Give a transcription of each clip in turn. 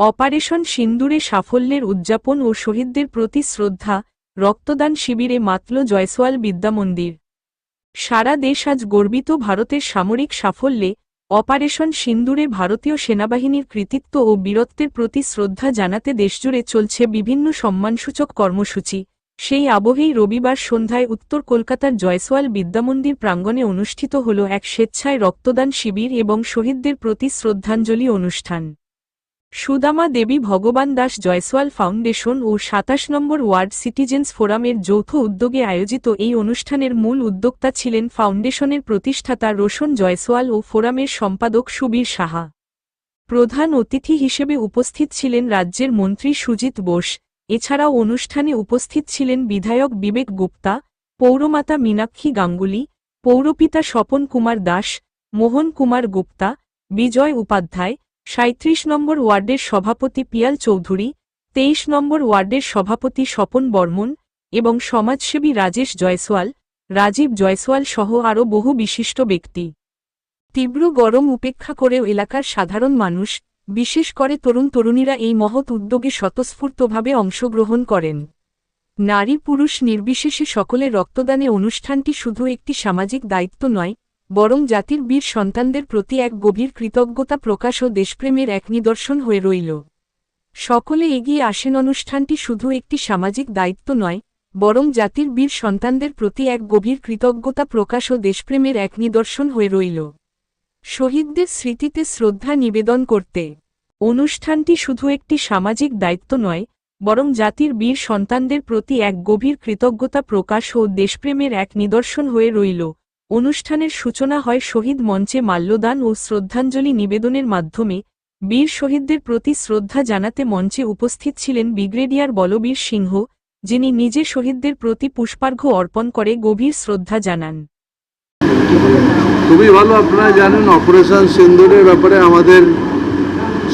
Operation সিন্দুরে সাফল্যের উদযাপন ও শহীদদের প্রতি শ্রদ্ধা, রক্তদান শিবিরে মাতল জয়সওয়াল বিদ্যামন্দির। সারা দেশ আজ গর্বিত ভারতের সামরিক সাফল্যে অপারেশন সিন্দুরে ভারতীয় সেনাবাহিনীর কৃতিত্ব ও বীরত্বের প্রতি শ্রদ্ধা জানাতে দেশজুড়ে চলছে বিভিন্ন সম্মানসূচক কর্মসূচি। সেই আবহেই রবিবার সন্ধ্যায় উত্তর কলকাতার জয়সওয়াল বিদ্যামন্দির প্রাঙ্গণে অনুষ্ঠিত হল এক স্বেচ্ছায় রক্তদান শিবির এবং শহীদদের প্রতি শ্রদ্ধাঞ্জলি অনুষ্ঠান। সুদামা দেবী ভগবান দাস জয়সওয়াল ফাউন্ডেশন ও সাতাশ নম্বর ওয়ার্ড সিটিজেন্স ফোরামের যৌথ উদ্যোগে আয়োজিত এই অনুষ্ঠানের মূল উদ্যোক্তা ছিলেন ফাউন্ডেশনের প্রতিষ্ঠাতা রোশন জয়সওয়াল ও ফোরামের সম্পাদক সুবীর সাহা। প্রধান অতিথি হিসেবে উপস্থিত ছিলেন রাজ্যের মন্ত্রী সুজিত বোস। এছাড়াও অনুষ্ঠানে উপস্থিত ছিলেন বিধায়ক বিবেক গুপ্তা, পৌরমাতা মীনাক্ষী গাঙ্গুলি, পৌরপিতা স্বপন কুমার দাস, মোহন কুমার গুপ্তা, বিজয় উপাধ্যায় সাঁত্রিশ নম্বর ওয়ার্ডের সভাপতি পিয়াল চৌধুরী, তেইশ নম্বর ওয়ার্ডের সভাপতি স্বপন বর্মন এবং সমাজসেবী রাজেশ জয়সওয়াল, রাজীব জয়সওয়াল সহ আরও বহু বিশিষ্ট ব্যক্তি। তীব্র গরম উপেক্ষা করেও এলাকার সাধারণ মানুষ, বিশেষ করে তরুণ তরুণীরা এই মহৎ উদ্যোগে স্বতঃস্ফূর্তভাবে অংশগ্রহণ করেন। নারী পুরুষ নির্বিশেষে সকলের রক্তদানে অনুষ্ঠানটি শুধু একটি সামাজিক দায়িত্ব নয় বরং জাতির বীর সন্তানদের প্রতি এক গভীর কৃতজ্ঞতা প্রকাশ ও দেশপ্রেমের এক নিদর্শন হয়ে রইল। সকলে এগিয়ে আসেন, অনুষ্ঠানটি শুধু একটি সামাজিক দায়িত্ব নয়, বরং জাতির বীর সন্তানদের প্রতি এক গভীর কৃতজ্ঞতা প্রকাশ ও দেশপ্রেমের এক নিদর্শন হয়ে রইল। শহীদদের স্মৃতিতে শ্রদ্ধা নিবেদন করতে। অনুষ্ঠানটি শুধু একটি সামাজিক দায়িত্ব নয়, বরং জাতির বীর সন্তানদের প্রতি এক গভীর কৃতজ্ঞতা প্রকাশ ও দেশপ্রেমের এক নিদর্শন হয়ে রইল। অনুষ্ঠানের সূচনা হয় শহীদ মঞ্চে মাল্যদান ও শ্রদ্ধাঞ্জলি নিবেদনের মাধ্যমে। বীর শহীদদের প্রতি শ্রদ্ধা জানাতে মঞ্চে উপস্থিত ছিলেন ব্রিগেডিয়ার বলবীর সিংহ, যিনি নিজে শহীদদের প্রতি পুষ্পার্ঘ্য অর্পণ করে গভীর শ্রদ্ধা জানান। খুবই ভালো আপনারা জানেন, অপারেশন সিন্দুরের ব্যাপারে আমাদের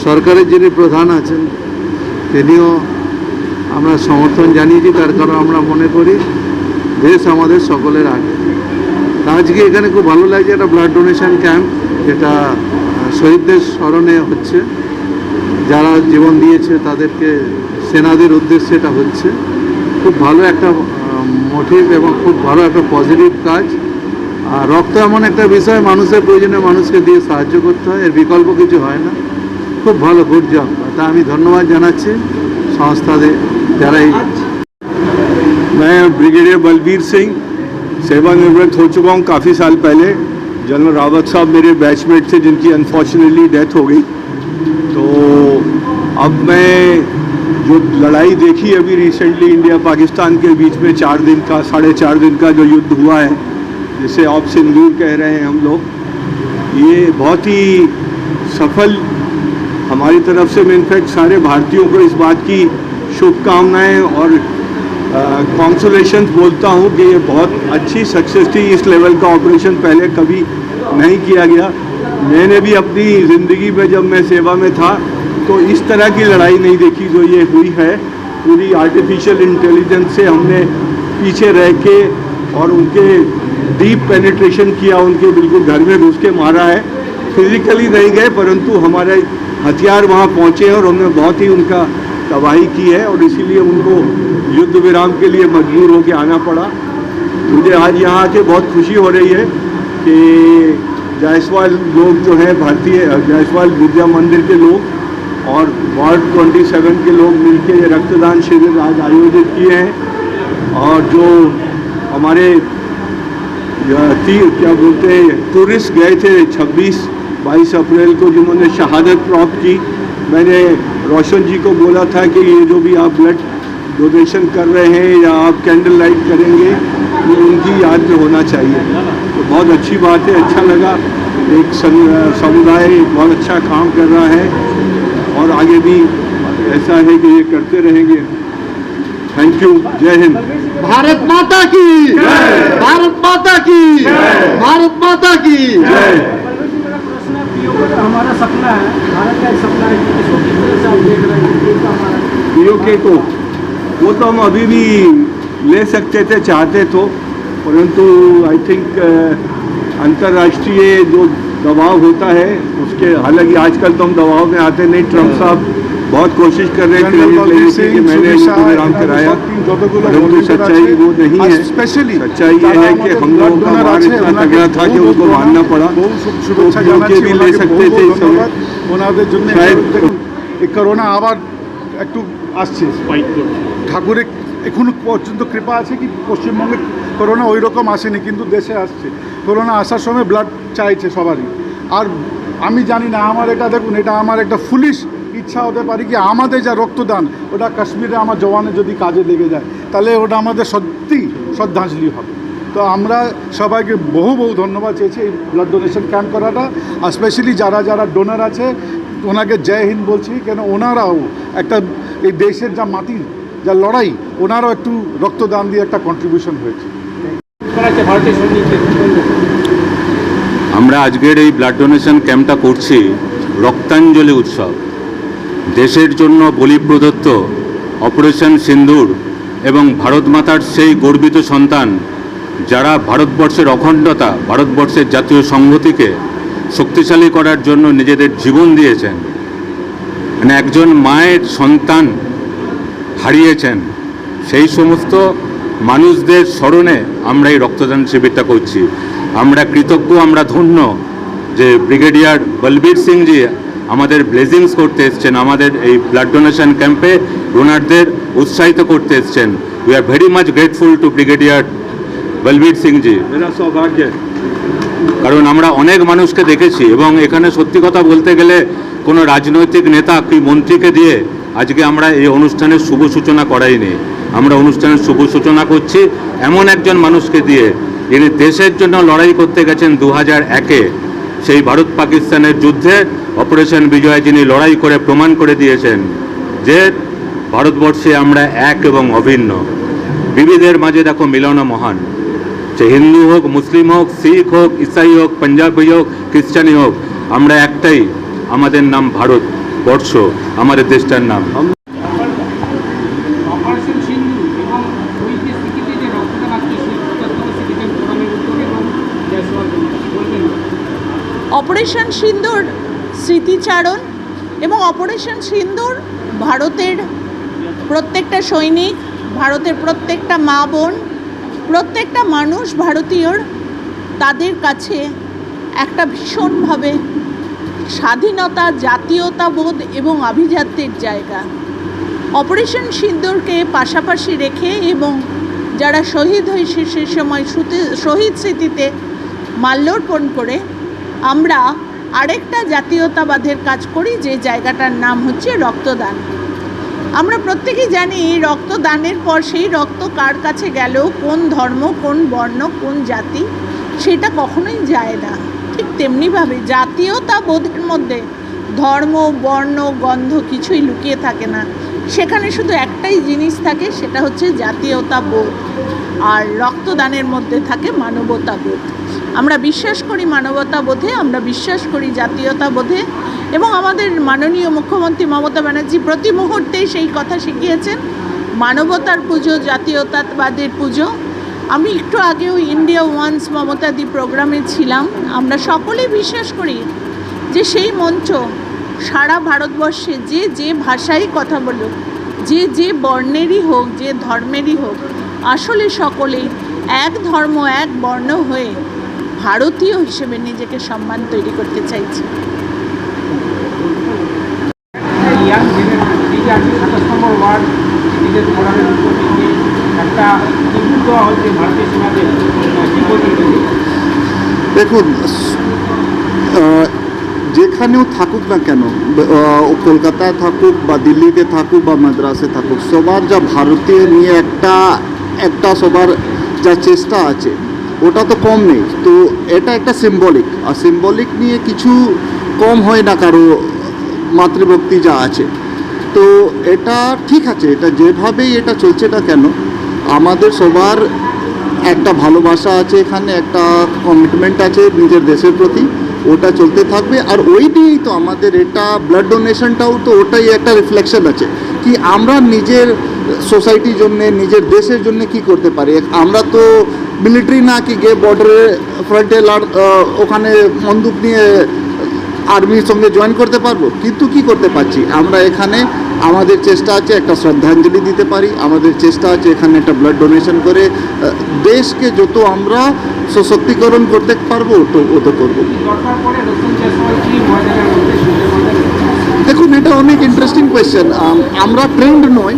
সরকারের যিনি প্রধান আছেন, তিনিও আমরা সমর্থন জানিয়েছি, তার কারণ আমরা মনে করি, দেশ আমাদের সকলের আগে। আজকে এখানে খুব ভালো লাগছে একটা ব্লাড ডোনেশন ক্যাম্প যেটা আহ, শহীদদের স্মরণে হচ্ছে যারা জীবন দিয়েছে তাদেরকে সেনাদের উদ্দেশ্যে এটা হচ্ছে খুব ভালো একটা মোটিভ এবং খুব ভালো একটা পজিটিভ কাজ আর রক্ত এমন একটা বিষয় মানুষের প্রয়োজনে মানুষকে দিয়ে সাহায্য করতে হয় এর বিকল্প কিছু হয় না খুব ভালো গুড জব তা আমি ধন্যবাদ জানাচ্ছি সংস্থাদের যারা এই मैं ब्रिगेडियर बलबीर सिंह सेवानिवृत्त हो चुका हूँ काफ़ी साल पहले। जनरल रावत साहब मेरे बैचमेट थे, जिनकी अनफॉर्चुनेटली डेथ हो गई। तो अब मैं जो लड़ाई देखी अभी रिसेंटली इंडिया पाकिस्तान के बीच में चार दिन का, साढ़े चार दिन का जो युद्ध हुआ है, जिसे आप सिंदूर कह रहे हैं हम लोग, ये बहुत ही सफल हमारी तरफ़ से, मैं इनफैक्ट सारे भारतीयों को इस बात की शुभकामनाएँ और कॉन्सोलेशन बोलता हूँ कि ये बहुत अच्छी सक्सेस थी। इस लेवल का ऑपरेशन पहले कभी नहीं किया गया। मैंने भी अपनी ज़िंदगी में जब मैं सेवा में था तो इस तरह की लड़ाई नहीं देखी जो ये हुई है। पूरी आर्टिफिशियल इंटेलिजेंस से हमने पीछे रह के और उनके डीप पेनिट्रेशन किया, उनके बिल्कुल घर में घुस के मारा है। फिजिकली नहीं गए, परंतु हमारे हथियार वहाँ पहुँचे और हमने बहुत ही उनका तबाही की है और इसीलिए उनको युद्ध विराम के लिए मजबूर होकर आना पड़ा। मुझे आज यहाँ आके बहुत खुशी हो रही है कि जायसवाल लोग जो हैं, भारतीय जायसवाल विद्या मंदिर के लोग और वार्ड 27 के लोग मिलकर ये रक्तदान शिविर आज आयोजित किए हैं और जो हमारे या ती, क्या बोलते हैं, टूरिस्ट गए थे 26 22 अप्रैल को जिन्होंने शहादत प्राप्त की। मैंने रोशन जी को बोला था कि ये जो भी आप ब्लड डोनेशन कर रहे हैं या आप कैंडल लाइट करेंगे ये उनकी याद में होना चाहिए। तो बहुत अच्छी बात है अच्छा लगा। एक सम- समुदाय बहुत अच्छा काम कर रहा है और आगे भी ऐसा है कि ये करते रहेंगे। थैंक यू जय हिंद भारत माता की। भारत माता की। भारत माता की। जय। हमारा सपना है भारत का सपना है इसको किस तरह से आप देख रहे हैं पीओके को। वो तो हम अभी भी ले सकते थे चाहते तो परंतु आई थिंक अंतर्राष्ट्रीय जो दबाव होता है उसके हालांकि आजकल तो हम दबाव में आते नहीं ट्रम्प साहब बहुत कोशिश कर रहे हैं जनरल क्रेडिट बलबीर लेने की सिंह, कि मैंने सुनील शाह, प्रोग्राम এনাদের कराया সব টিম যতগুলো परंतु volunteer सच्चाई আছে, वो नहीं আর है specially सच्चाई ये যারা है कि আমাদের हम blood लोगों का donor वार আছে, इतना ওনাকে तगड़ा था कि বহু उनको বহু मानना पड़ा বহু শু- শুভেচ্ছা तो জানাচ্ছি भी ले ওনাকে सकते বহু थे বহু इस समय ধন্যবাদ ওনাদের জন্য शायद- দেখুন, এই করোনা আবার একটু আসছে ঠাকুরের এখনও পর্যন্ত কৃপা আছে কি? পশ্চিমবঙ্গে করোনা ওই রকম আসেনি, কিন্তু দেশে আসছে। করোনা আসার সময় ব্লাড চাইছে সবারই। আর আমি জানি না, আমার এটা দেখুন, এটা আমার একটা ফুলিশ ইচ্ছা হতে পারে কি, আমাদের যা রক্তদান, ওটা কাশ্মীরে আমার জওয়ানে যদি কাজে লেগে যায়, তাহলে ওটা আমাদের সত্যি শ্রদ্ধাঞ্জলি হবে। তো আমরা সবাইকে বহু বহু ধন্যবাদ চেয়েছি এই ব্লাড ডোনেশন ক্যাম্প করাটা, আর স্পেশালি যারা যারা ডোনার আছে, ওনাকে জয় হিন্দ বলছি, কেন ওনারাও একটা এই দেশের যা মাটির যা লড়াই, ওনারাও একটু রক্তদান দিয়ে একটা কন্ট্রিবিউশন হয়েছে। আমরা আজকের এই ব্লাড ডোনেশন ক্যাম্পটা করছি রক্তাঞ্জলি উৎসব। দেশের জন্য বলি প্রদত্ত অপারেশন সিন্দুর এবং ভারত মাতার সেই গর্বিত সন্তান, যারা ভারতবর্ষের অখণ্ডতা, ভারতবর্ষের জাতীয় সংহতিকে শক্তিশালী করার জন্য নিজেদের জীবন দিয়েছেন। মানে একজন মায়ের সন্তান হারিয়েছেন। সেই সমস্ত মানুষদের স্মরণে আমরা এই রক্তদান শিবিরটা করছি। আমরা কৃতজ্ঞ আমরা ধন্য যে ব্রিগেডিয়ার বলবীর সিংজি আমাদের ব্লেজিংস করতে এসছেন আমাদের এই ব্লাড ডোনেশন ক্যাম্পে ডোনারদের উৎসাহিত করতে এসছেন। We are very much grateful to brigadier Balbir Singhji. কারণ আমরা অনেক মানুষকে দেখেছি এবং এখানে সত্যি কথা বলতে গেলে কোনো রাজনৈতিক নেতা কি মন্ত্রীকে দিয়ে আজকে আমরা এই অনুষ্ঠানের শুভ সূচনা করাইনি। আমরা অনুষ্ঠানের শুভ সূচনা করছি এমন একজন মানুষকে দিয়ে। যিনি দেশের জন্য লড়াই করতে গেছেন দু হাজার একে। সেই ভারত পাকিস্তানের যুদ্ধে অপারেশন বিজয় যিনি লড়াই করে প্রমাণ করে দিয়েছেন যে ভারতবর্ষে আমরা এক এবং অভিন্ন। বিবিধের মাঝে দেখো মিলন মহান। সে হিন্দু হোক, মুসলিম হোক, শিখ হোক, ইসাই হোক, পাঞ্জাবি হোক, খ্রিস্টানি হোক, আমরা একটাই। আমাদের নাম ভারত। বর্ষ আমাদের দেশটার নাম। অপারেশন সিন্দুর স্মৃতিচারণ এবং অপারেশন সিন্দুর ভারতের প্রত্যেকটা সৈনিক ভারতের প্রত্যেকটা মা বোন প্রত্যেকটা মানুষ ভারতীয়র তাদের কাছে একটা ভীষণভাবে স্বাধীনতা, জাতীয়তাবোধ এবং আভিজাত্যের জায়গা। অপারেশন সিন্দুরকে পাশাপাশি রেখে এবং যারা শহীদ হয়েছে সে সময় শ্রুতি- শহীদ স্মৃতিতে মাল্যর্পণ করে, আমরা আরেকটা জাতীয়তাবাদের কাজ করি যে জায়গাটার নাম হচ্ছে রক্তদান। আমরা প্রত্যেকেই জানি রক্তদানের পর সেই রক্ত কার কাছে গেল, কোন ধর্ম, কোন বর্ণ, কোন জাতি, সেটা কখনোই যায় না। ঠিক তেমনিভাবে জাতীয়তা বোধের মধ্যে ধর্ম, বর্ণ, গন্ধ কিছুই লুকিয়ে থাকে না। সেখানে শুধু একটাই জিনিস থাকে, সেটা হচ্ছে জাতীয়তা বোধ আর রক্তদানের মধ্যে থাকে মানবতা বোধ আমরা বিশ্বাস করি মানবতা বোধে আমরা বিশ্বাস করি জাতীয়তা বোধে এবং আমাদের মাননীয় মুখ্যমন্ত্রী মমতা ব্যানার্জি প্রতি মুহূর্তেই সেই কথা শিখিয়েছেন, মানবতার পুজো, জাতীয়তাবাদের পুজো আমি একটু আগেও ইন্ডিয়া ওয়ান্স মমতাদি প্রোগ্রামে ছিলাম। আমরা সকলেই বিশ্বাস করি যে সেই মঞ্চ সারা ভারতবর্ষে যে যে ভাষায় কথা বলুক, যে যে বর্ণেরই হোক, যে ধর্মেরই হোক, আসলে সকলেই এক ধর্ম, এক বর্ণ হয়ে ভারতীয় হিসেবে নিজেকে সম্মান তৈরি করতে চাইছে ইয়াং জেনারেশন এই যে আজকে সিটিদের ফোরামের উদ্যোগে যে একটা ইনপুট দেওয়া হচ্ছে ভারতীয় বলবেন দেখুন যেখানেও থাকুক না কেন কলকাতায় থাকুক বা দিল্লিতে থাকুক বা মাদ্রাসে থাকুক, সবার যা ভারতীয় নিয়ে একটা একটা সবার যা চেষ্টা আছে, ওটা তো কম নেই। তো এটা একটা সিম্বলিক আর সিম্বলিক নিয়ে কিছু কম হয় না কারও মাতৃভক্তি যা আছে। তো এটা ঠিক আছে, এটা যেভাবেই এটা চলছে না কেন? আমাদের সবার একটা ভালোবাসা আছে এখানে, একটা কমিটমেন্ট আছে নিজের দেশের প্রতি, ওটা চলতে থাকবে। আর ওই দিয়েই তো আমাদের এটা ব্লাড ডোনেশনটাও তো ওটাই একটা রিফ্লেকশন আছে কি আমরা নিজের সোসাইটির জন্য, নিজের দেশের জন্য কি করতে পারি? আমরা তো মিলিটারি না কি গিয়ে বর্ডারে ফ্রন্টে ওখানে বন্দুক নিয়ে আর্মির সঙ্গে জয়েন করতে পারব? কিন্তু কি করতে পারছি? আমরা এখানে আমাদের চেষ্টা আছে একটা শ্রদ্ধাঞ্জলি দিতে পারি। আমাদের চেষ্টা আছে এখানে একটা ব্লাড ডোনেশন করে দেশকে যত আমরা সশক্তিকরণ করতে পারব, অত করব। দেখুন, এটা অনেক ইন্টারেস্টিং কোয়েশ্চেন আমরা ট্রেন্ড নয়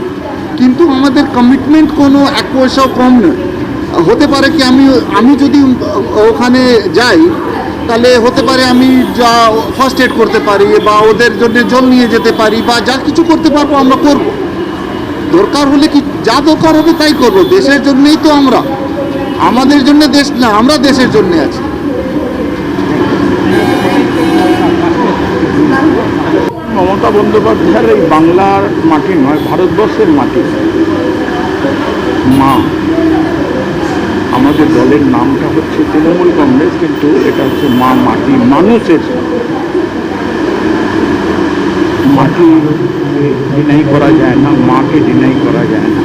কিন্তু আমাদের কমিটমেন্ট কোনো এক পয়সাও কম নয়। হতে পারে কি, আমি আমি যদি ওখানে যাই তাহলে হতে পারে আমি যা ফার্স্ট এড করতে পারি বা ওদের জন্য জল নিয়ে যেতে পারি বা যা কিছু করতে পারব আমরা করব। দরকার হলে কি যা দরকার হবে তাই করব। দেশের জন্যই তো আমরা। আমাদের জন্য দেশ না, আমরা দেশের জন্য আছি। মমতা বন্দ্যোপাধ্যায়ের এই বাংলার মাটি নয়, ভারতবর্ষের মাটি। মা। আমাদের দলের নামটা হচ্ছে তৃণমূল কংগ্রেস, কিন্তু এটা হচ্ছে মা মাটি মানুষের মাটি ডিনাই করা যায় না, মাকে ডিনাই করা যায় না।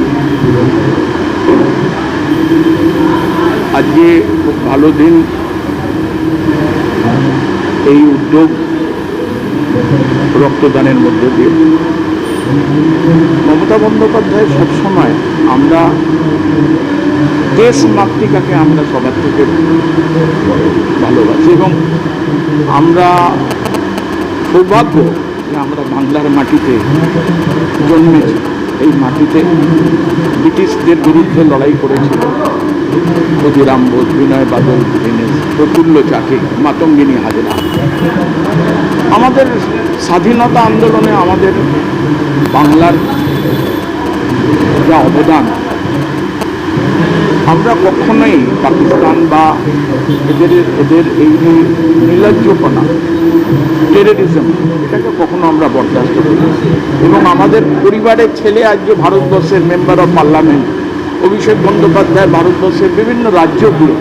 আজকে খুব ভালো দিন। এই উদ্যোগ রক্তদানের মধ্য দিয়ে। মমতা বন্দ্যোপাধ্যায় সবসময় আমরা দেশ মাতৃকাকে আমরা সবার থেকে ভালোবাসি এবং আমরা সৌভাগ্য যে আমরা বাংলার মাটিতে জন্মেছি। এই মাটিতে ব্রিটিশদের বিরুদ্ধে লড়াই করেছিল ক্ষুদিরাম বোস, বিনয় বাদল, দীনেশ, প্রফুল্ল চাকি, মাতঙ্গিনী হাজরা। আমাদের স্বাধীনতা আন্দোলনে আমাদের বাংলার যা অবদান আমরা কখনোই পাকিস্তান বা এদের এদের এই যে নির্লজ্জপনা টেররিজম এটাকে কখনো আমরা বরদাস্ত করি। এবং আমাদের পরিবারের ছেলে আজকে ভারতবর্ষের member of parliament Abhishek Bandyopadhyay ভারতবর্ষের বিভিন্ন রাজ্যগুলো,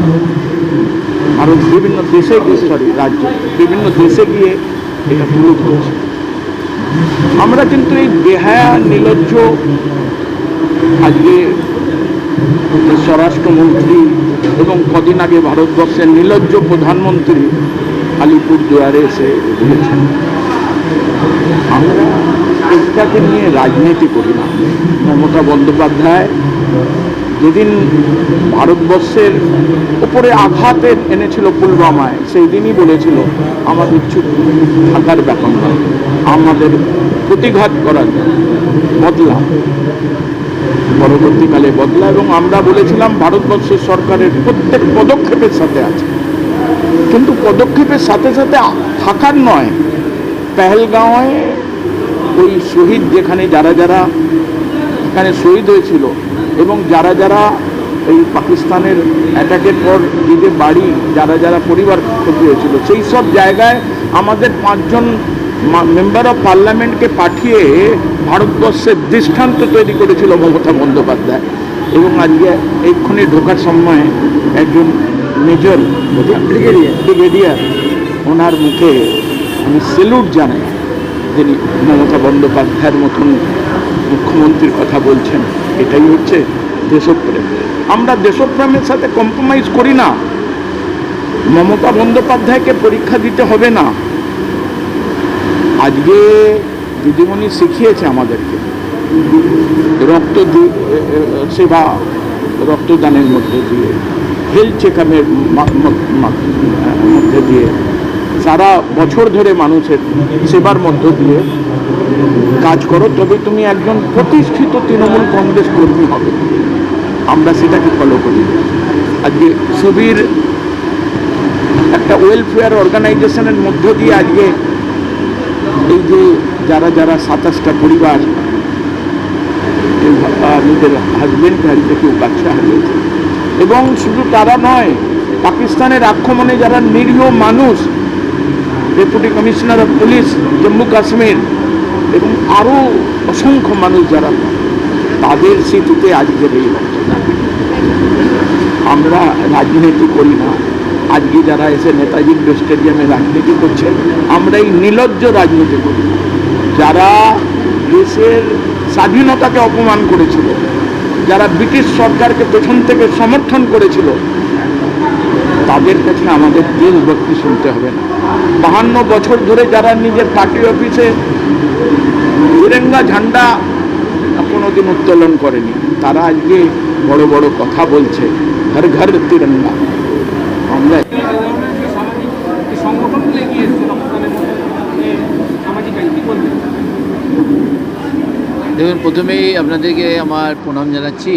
ভারত বিভিন্ন দেশে গিয়ে সরি রাজ্য, বিভিন্ন দেশে গিয়ে এটা তুলে ধরছে আমরা কিন্তু এই বেহায়া, নির্লজ্জ আজকে স্বরাষ্ট্রমন্ত্রী এবং কদিন আগে ভারতবর্ষের নির্লজ্জ প্রধানমন্ত্রী আলিপুর দুয়ারে এসে দিয়েছেন আমরা এইটাকে নিয়ে রাজনীতি করি না। মমতা বন্দ্যোপাধ্যায় যেদিন ভারতবর্ষের উপরে আঘাতে এনেছিল পুলওয়ামায়, সেই দিনই বলেছিল আমাদের চুপ থাকার ব্যাপার আমাদের প্রতিঘাত করার বদলা। পরবর্তীকালে বদলা এবং আমরা বলেছিলাম ভারতবর্ষের সরকারের প্রত্যেক পদক্ষেপের সাথে আছে। কিন্তু পদক্ষেপের সাথে সাথে থাকার নয়। পেহেলগাঁওয়ে ওই শহীদ যেখানে যারা যারা এখানে শহীদ হয়েছিল এবং যারা যারা এই পাকিস্তানের অ্যাটাকের পর নিজের বাড়ি, যারা যারা পরিবার ক্ষতি হয়েছিল, সেই সব জায়গায় আমাদের পাঁচজন মেম্বার অফ পার্লামেন্টকে পাঠিয়ে ভারতবর্ষের দৃষ্টান্ত তৈরি করেছিল মমতা বন্দ্যোপাধ্যায়। এবং আজকে এক্ষুনি ঢোকার সময় একজন মেজর ব্রিগেডিয়ার ব্রিগেডিয়ার ওনার মুখে আমি সেলুট জানাই। যিনি মমতা বন্দ্যোপাধ্যায়ের মতন মুখ্যমন্ত্রীর কথা বলছেন, এটাই হচ্ছে দেশপ্রেম। আমরা দেশপ্রেমের সাথে কম্প্রোমাইজ করি না। মমতা বন্দ্যোপাধ্যায়কে পরীক্ষা দিতে হবে না। আজকে দিদিমণি শিখিয়েছে আমাদেরকে। রক্ত সেবা রক্তদানের মধ্যে দিয়ে হেলথ চেক আপের মধ্যে দিয়ে, সারা বছর ধরে মানুষের সেবার মধ্য দিয়ে কাজ করো। তবে তুমি একজন প্রতিষ্ঠিত তৃণমূল কংগ্রেস কর্মী হবে। আমরা সেটাকে ফলো করি। আজকে সুবীর একটা ওয়েলফেয়ার অর্গানাইজেশনের মধ্য দিয়ে আজকে এই যে যারা যারা সাতাশটা পরিবার নিজের হাজবেন্ডকে হারিয়েছে কেউ বাচ্চা হারিয়েছে এবং শুধু তারা নয়, পাকিস্তানের আক্রমণে যারা নিরীহ মানুষ deputy commissioner of police Jammu Kashmir এবং আরও অসংখ্য মানুষ যারা, তাদের স্মৃতিতে আজকের এই। আমরা রাজনীতি করি না। আজকে যারা এসে নেতাজি স্টেডিয়ামে রাজনীতি করছে আমরা এই নিলজ্জ রাজনীতি করি। যারা দেশের স্বাধীনতাকে অপমান করেছিল, যারা ব্রিটিশ সরকারকে পেছন থেকে সমর্থন করেছিল, তাদের কাছে আমাদের দেশভক্তি শুনতে হবে না। বাহান্ন বছর ধরে যারা নিজের পার্টি অফিসে তিরঙ্গা ঝান্ডা কোনোদিন উত্তোলন করেনি, তারা আজকে বড় বড় কথা বলছে, ঘর ঘর তিরঙ্গা আমরা এই ধরনের যে সামাজিক যে সংগঠনগুলো এগিয়ে এসছে রক্তদানের মধ্যে সামাজিক কাজ কি বলবেন দেখুন, প্রথমেই আপনাদেরকে আমার প্রণাম জানাচ্ছি।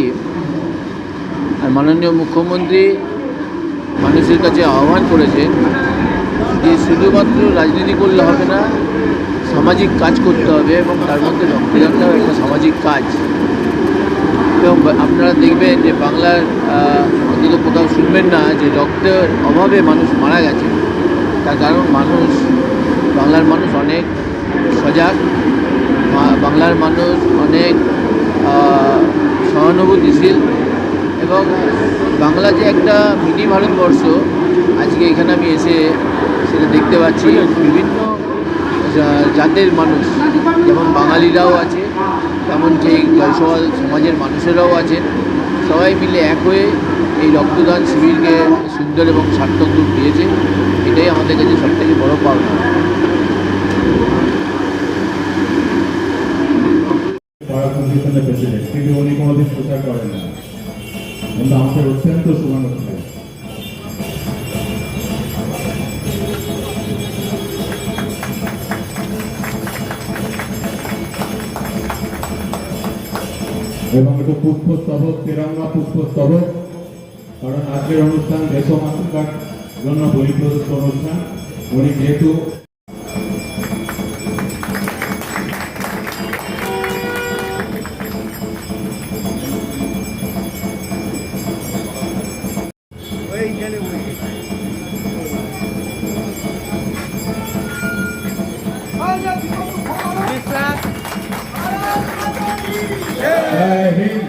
আর মাননীয় মুখ্যমন্ত্রী মানুষের কাছে আহ্বান করেছেন যে শুধুমাত্র রাজনীতি করলে হবে না, সামাজিক কাজ করতে হবে এবং তার মধ্যে রক্তদানটাও একটা সামাজিক কাজ। এবং আপনারা দেখবেন যে বাংলার অন্তত কোথাও শুনবেন না যে রক্তের অভাবে মানুষ মারা গেছে। তার কারণ মানুষ, বাংলার মানুষ অনেক সজাগ। বাংলার মানুষ অনেক সহানুভূতিশীল এবং বাংলা যে একটা মিনি ভারতবর্ষ, আজকে এখানে আমি এসে সেটা দেখতে পাচ্ছি। বিভিন্ন জাতের মানুষ, যেমন বাঙালিরাও আছে, তেমন ঠিক জয়সওয়াল সমাজের মানুষেরাও আছেন। সবাই মিলে এক হয়ে এই রক্তদান শিবিরকে সুন্দর এবং সার্থক রূপ দিয়েছে। এটাই আমাদের কাছে সবথেকে বড় পাওনা পাড়া কমিশনের প্রেসিডেন্ট কিন্তু উনি কোনোদিন প্রচার করেন না। কিন্তু আমাদের অত্যন্ত শুভানুষ্ঠান এবং একটু পুষ্পস্তবক, তিরঙ্গা পুষ্পস্তবক, কারণ আজকের অনুষ্ঠান দেশমাতৃকার জন্য বলি প্রদত্ত অনুষ্ঠান। উনি যেহেতু I